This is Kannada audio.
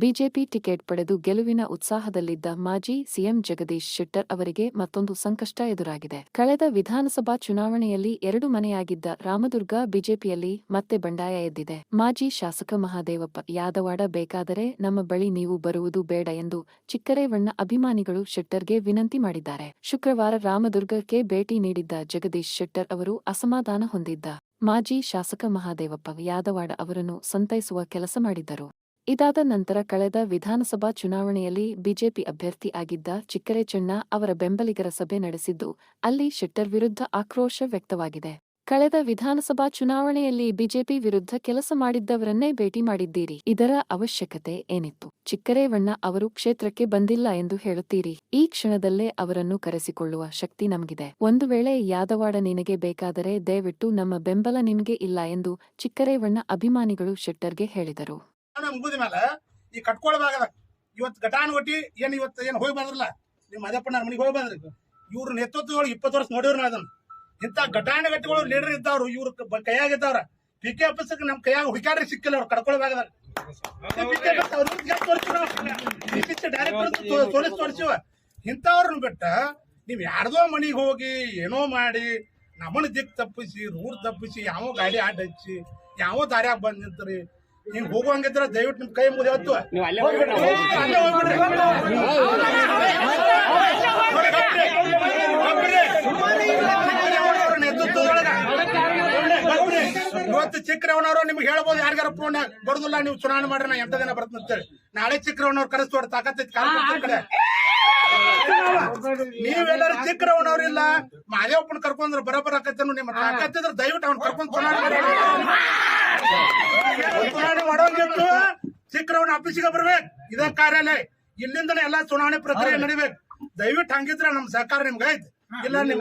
ಬಿಜೆಪಿ ಟಿಕೆಟ್ ಪಡೆದು ಗೆಲುವಿನ ಉತ್ಸಾಹದಲ್ಲಿದ್ದ ಮಾಜಿ ಸಿಎಂ ಜಗದೀಶ್ ಶೆಟ್ಟರ್ ಅವರಿಗೆ ಮತ್ತೊಂದು ಸಂಕಷ್ಟ ಎದುರಾಗಿದೆ. ಕಳೆದ ವಿಧಾನಸಭಾ ಚುನಾವಣೆಯಲ್ಲಿ ಎರಡು ಮನೆಯಾಗಿದ್ದ ರಾಮದುರ್ಗ ಬಿಜೆಪಿಯಲ್ಲಿ ಮತ್ತೆ ಬಂಡಾಯ ಎದ್ದಿದೆ. ಮಾಜಿ ಶಾಸಕ ಮಹಾದೇವಪ್ಪ ಯಾದವಾಡ ಬೇಕಾದರೆ ನಮ್ಮ ಬಳಿ ನೀವು ಬರುವುದು ಬೇಡ ಎಂದು ಚಿಕ್ಕರೇವಣ್ಣ ಅಭಿಮಾನಿಗಳು ಶೆಟ್ಟರ್ಗೆ ವಿನಂತಿ ಮಾಡಿದ್ದಾರೆ. ಶುಕ್ರವಾರ ರಾಮದುರ್ಗಕ್ಕೆ ಭೇಟಿ ನೀಡಿದ್ದ ಜಗದೀಶ್ ಶೆಟ್ಟರ್ ಅವರು ಅಸಮಾಧಾನ ಹೊಂದಿದ್ದ ಮಾಜಿ ಶಾಸಕ ಮಹಾದೇವಪ್ಪ ಯಾದವಾಡ ಅವರನ್ನು ಸಂತೈಸುವ ಕೆಲಸ ಮಾಡಿದ್ದರು. ಇದಾದ ನಂತರ ಕಳೆದ ವಿಧಾನಸಭಾ ಚುನಾವಣೆಯಲ್ಲಿ ಬಿಜೆಪಿ ಅಭ್ಯರ್ಥಿ ಆಗಿದ್ದ ಚಿಕ್ಕರೆ ಚೆನ್ನ ಅವರ ಬೆಂಬಲಿಗರ ಸಭೆ ನಡೆಸಿದ್ದು, ಅಲ್ಲಿ ಶೆಟ್ಟರ್ ವಿರುದ್ಧ ಆಕ್ರೋಶ ವ್ಯಕ್ತವಾಗಿದೆ. ಕಳೆದ ವಿಧಾನಸಭಾ ಚುನಾವಣೆಯಲ್ಲಿ ಬಿಜೆಪಿ ವಿರುದ್ಧ ಕೆಲಸ ಮಾಡಿದ್ದವರನ್ನೇ ಭೇಟಿ ಮಾಡಿದ್ದೀರಿ. ಇದರ ಅವಶ್ಯಕತೆ ಏನಿತ್ತು? ಚಿಕ್ಕರೇವಣ್ಣ ಅವರು ಕ್ಷೇತ್ರಕ್ಕೆ ಬಂದಿಲ್ಲ ಎಂದು ಹೇಳುತ್ತೀರಿ. ಈ ಕ್ಷಣದಲ್ಲೇ ಅವರನ್ನು ಕರೆಸಿಕೊಳ್ಳುವ ಶಕ್ತಿ ನಮಗಿದೆ. ಒಂದು ವೇಳೆ ಯಾದವಾಡ ನಿನಗೆ ಬೇಕಾದರೆ ದಯವಿಟ್ಟು ನಮ್ಮ ಬೆಂಬಲ ನಿಮಗೆ ಇಲ್ಲ ಎಂದು ಚಿಕ್ಕರೇವಣ್ಣ ಅಭಿಮಾನಿಗಳು ಶೆಟ್ಟರ್ಗೆ ಹೇಳಿದರು. ಮುಗಿದ ಮೇಲೆ ಈ ಕಟ್ಕೊಳ್ಬಾಗದ ಇವತ್ತು ಘಟಾನುಘಟಿ ಏನ್ ಇವತ್ತು ಏನ್ ಹೋಗಿ ಬಂದ್ರಲ್ಲ ನಿಮ್ಮ ಮದಪ್ಪನ ಮನೆಗೆ ಹೋಗಿ ಬಂದ್ರಿ. ಇವ್ರ ನೇತೃತ್ವಗಳು ಇಪ್ಪತ್ತು ವರ್ಷ ನೋಡಿವ್ರ ಅದನ್ನ. ಇಂಥ ಗಟ್ಟಿಗಳು ಲೀಡರ್ ಇದ್ದವ್ರು, ಇವ್ರ ಕೈಯಾಗ ಕೈಯಾಗಿದ್ದವ್ರ ಪಿ ಕೆ ಆಫೀಸಕ್ಕೆ ನಮ್ ಕೈಯಾಗ ಹುಡುಕಾಡ್ರಿ ಸಿಕ್ಕಿಲ್ಲ ಅವ್ರು ಕಡ್ಕೊಳ್ಬಾಗದ ತೋರಿಸ್ ತೋರಿಸಿವ ಇಂಥವ್ರನ್ನ ಬಿಟ್ಟ ನೀವ್ ಯಾರ್ದೋ ಮನೆಗೆ ಹೋಗಿ ಏನೋ ಮಾಡಿ ನಮ್ಮನ ದಿಕ್ ತಪ್ಪಿಸಿ, ರೂಟ್ ತಪ್ಪಿಸಿ, ಯಾವ ಗಾಡಿ ಆಟ ಹಚ್ಚಿ, ಯಾವ ದಾರ್ಯಾಗ ಬಂದ್ ನಿಂತ್ರಿ ಹಿಂಗ್ ಹೋಗುವಂಗಿದ್ರ ದಯವಿಟ್ಟು ನಿಮ್ ಕೈ ಮುಗಿದ ಹತ್ತು. ನೀವು ಅಲ್ಲೇ ಹೋಗ್ಬಿಡ್ರಿ. ನೇತೃತ್ವದೊಳಗ. ಇವತ್ತು ಚಿಕ್ಕರವನವರು ನಿಮ್ಗೆ ಹೇಳ್ಬೋದು ಯಾರಿಗಾರ ಫೋನ್ ಬರುದಿಲ್ಲ ನೀವು ಚುನಾವಣೆ ಮಾಡ್ರಿ ನಾ ಎಂಟ ದಿನ ಬರ್ತೀನಿ ಅಂತೇಳಿ. ನಾಳೆ ಚಿಕ್ಕರವನವ್ರು ಕರೆಸ್ತೋಡ್ ತಾಕತ್ತೈತಿ ಕಾಲ್ ಕಡೆ. ನೀವೆಲ್ಲರೂ ಚಿಕ್ಕರವನವ್ರು ಇಲ್ಲ ಮಾದೇವಪ್ಪನ ಕರ್ಕೊಂಡ್ರೆ ಬರೋಬರ್ ಆಕತ್ತೇನು ನಿಮ್ಮ ತಾಕತ್ತಿದ್ರೆ ದಯವಿಟ್ಟು ಅವ್ನ ಕರ್ಕೊಂಡ್ ಚುನಾವಣೆ ಮಾಡಿ ಚಿಕ್ಕರವನ ಆಫೀಸಿಗೆ ಬರ್ಬೇಕು. ಇದೇ ಕಾರ್ಯಾಲಯ. ಇಲ್ಲಿಂದನೇ ಎಲ್ಲಾ ಚುನಾವಣೆ ಪ್ರಕ್ರಿಯೆ ನಡಿಬೇಕು. ದಯವಿಟ್ಟು ಹಂಗಿದ್ರೆ ನಮ್ ಸಹಕಾರ ನಿಮ್ಗೆ ಐತಿ ಇಲ್ಲ ನಿಮ್